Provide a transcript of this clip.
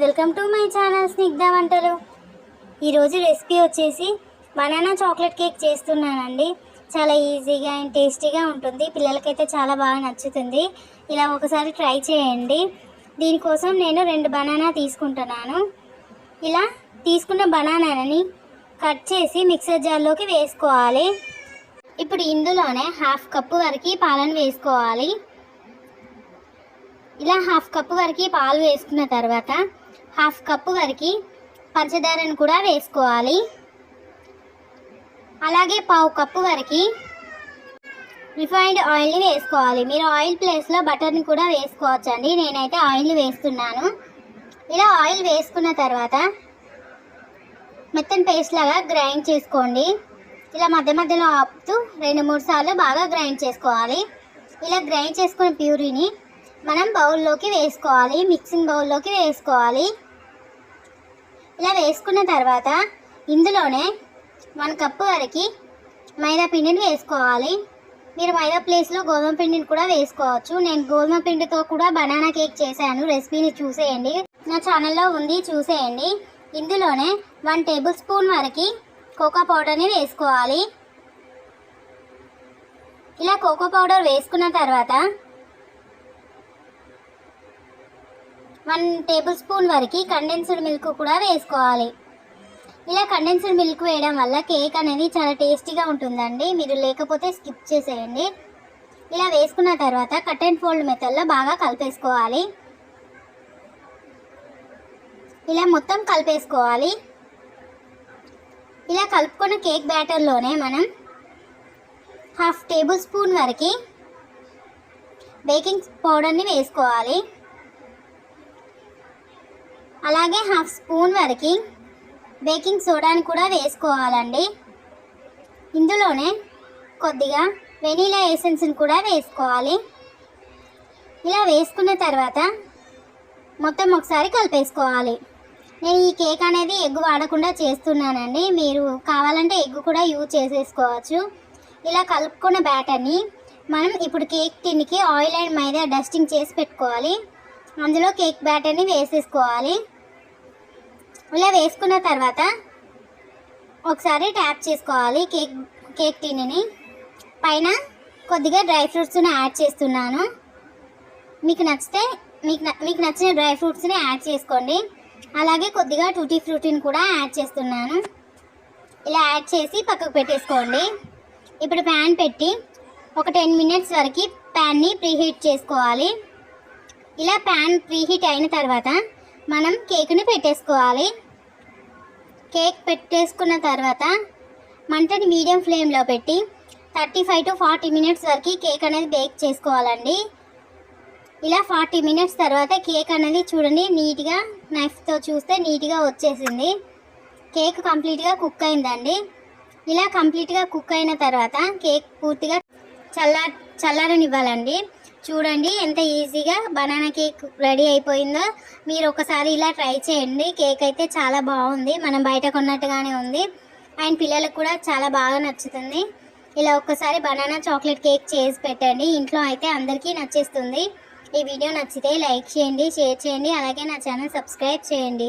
Welcome to my channel Snigdha వంటలు ఈరోజు recipe వచ్చేసి బనానా చాక్లెట్ కేక్ చేస్తున్నానండి. చాలా ఈజీగా అండ్ టేస్టీగా ఉంటుంది. పిల్లలకైతే చాలా బాగా నచ్చుతుంది. ఇలా ఒకసారి ట్రై చేయండి. దీనికోసం నేను రెండు బనానా తీసుకుంటున్నాను. ఇలా తీసుకున్న బనానాని కట్ చేసి మిక్సర్ జార్లోకి వేసుకోవాలి. ఇప్పుడు ఇందులోనే హాఫ్ కప్పు వరకు పాలను వేసుకోవాలి. ఇలా హాఫ్ కప్పు వరకు పాలు వేసుకున్న తర్వాత హాఫ్ కప్పు వరకు పంచదారను కూడా వేసుకోవాలి. అలాగే పావు కప్పు వరకు రిఫైన్డ్ ఆయిల్ని వేసుకోవాలి. మీరు ఆయిల్ ప్లేస్లో బటర్ని కూడా వేసుకోవచ్చండి. నేనైతే ఆయిల్ వేస్తున్నాను. ఇలా ఆయిల్ వేసుకున్న తర్వాత మెత్తని పేస్ట్ లాగా గ్రైండ్ చేసుకోండి. ఇలా మధ్య మధ్యలో ఆపుతూ రెండు మూడు సార్లు బాగా గ్రైండ్ చేసుకోవాలి. ఇలా గ్రైండ్ చేసుకున్న ప్యూరీని మనం బౌల్లోకి వేసుకోవాలి మిక్సింగ్ బౌల్లోకి వేసుకోవాలి. ఇలా వేసుకున్న తర్వాత ఇందులోనే వన్ కప్పు వరకు మైదా పిండిని వేసుకోవాలి. మీరు మైదా ప్లేస్లో గోధుమ పిండిని కూడా వేసుకోవచ్చు. నేను గోధుమ పిండితో కూడా బనానా కేక్ చేశాను. రెసిపీని చూసేయండి. నా ఛానల్లో ఉంది చూసేయండి. ఇందులోనే వన్ టేబుల్ స్పూన్ వరకు కోకో పౌడర్ని వేసుకోవాలి. ఇలా కోకో పౌడర్ వేసుకున్న తర్వాత వన్ టేబుల్ స్పూన్ వరకు కండెన్స్డ్ మిల్క్ కూడా వేసుకోవాలి. ఇలా కండెన్స్డ్ మిల్క్ వేయడం వల్ల కేక్ అనేది చాలా టేస్టీగా ఉంటుందండి. మీరు లేకపోతే స్కిప్ చేసేయండి. ఇలా వేసుకున్న తర్వాత కట్ అండ్ ఫోల్డ్ మెథడ్లో బాగా కలిపేసుకోవాలి. ఇలా మొత్తం కలిపేసుకోవాలి. ఇలా కలుపుకున్న కేక్ బ్యాటర్లోనే మనం హాఫ్ టేబుల్ స్పూన్ వరకు బేకింగ్ పౌడర్ని వేసుకోవాలి. అలాగే హాఫ్ స్పూన్ వరకు బేకింగ్ సోడాని కూడా వేసుకోవాలండి. ఇందులోనే కొద్దిగా వెనీలా ఎసెన్స్ని కూడా వేసుకోవాలి. ఇలా వేసుకున్న తర్వాత మొత్తం ఒకసారి కలిపేసుకోవాలి. నేను ఈ కేక్ అనేది ఎగ్ వాడకుండా చేస్తున్నానండి. మీరు కావాలంటే ఎగ్ కూడా యూజ్ చేసేసుకోవచ్చు. ఇలా కలుపుకున్న బ్యాటర్ని మనం ఇప్పుడు కేక్ టిన్కి ఆయిల్ అండ్ మైదా డస్టింగ్ చేసి పెట్టుకోవాలి. అందులో కేక్ బ్యాటర్ని వేసేసుకోవాలి. ఇలా వేసుకున్న తర్వాత ఒకసారి ట్యాప్ చేసుకోవాలి కేక్ కేక్ టిన్ని పైన కొద్దిగా డ్రై ఫ్రూట్స్ని యాడ్ చేస్తున్నాను. మీకు నచ్చితే మీకు న- మీకు నచ్చిన డ్రై ఫ్రూట్స్ని యాడ్ చేసుకోండి. అలాగే కొద్దిగా టూటీ ఫ్రూటీని కూడా యాడ్ చేస్తున్నాను. ఇలా యాడ్ చేసి పక్కకు పెట్టేసుకోండి. ఇప్పుడు ప్యాన్ పెట్టి ఒక టెన్ మినిట్స్ వరకు ప్యాన్ని ప్రీహీట్ చేసుకోవాలి. ఇలా ప్యాన్ ప్రీహీట్ అయిన తర్వాత మనం కేక్ని పెట్టేసుకోవాలి. కేక్ పెట్టేసుకున్న తర్వాత మంటని మీడియం ఫ్లేమ్లో పెట్టి thirty five to forty minutes వరకు కేక్ అనేది బేక్ చేసుకోవాలండి. ఇలా ఫార్టీ మినిట్స్ తర్వాత కేక్ అనేది చూడండి నీట్గా నైఫ్తో చూస్తే నీట్గా వచ్చేసింది. కేక్ కంప్లీట్గా కుక్ అయిందండి. ఇలా కంప్లీట్గా కుక్ అయిన తర్వాత కేక్ పూర్తిగా చల్లా చల్లారనివ్వాలండి. చూడండి ఎంత ఈజీగా బనానా కేక్ రెడీ అయిపోయిందో. మీరు ఒకసారి ఇలా ట్రై చేయండి. కేక్ అయితే చాలా బాగుంది. మనం బయట కొన్నట్టుగానే ఉంది. అండ్ పిల్లలకు కూడా చాలా బాగా నచ్చుతుంది. ఇలా ఒక్కసారి బనానా చాక్లెట్ కేక్ చేసి పెట్టండి. ఇంట్లో అయితే అందరికీ నచ్చేస్తుంది. ఈ వీడియో నచ్చితే లైక్ చేయండి షేర్ చేయండి. అలాగే నా ఛానల్ సబ్స్క్రైబ్ చేయండి.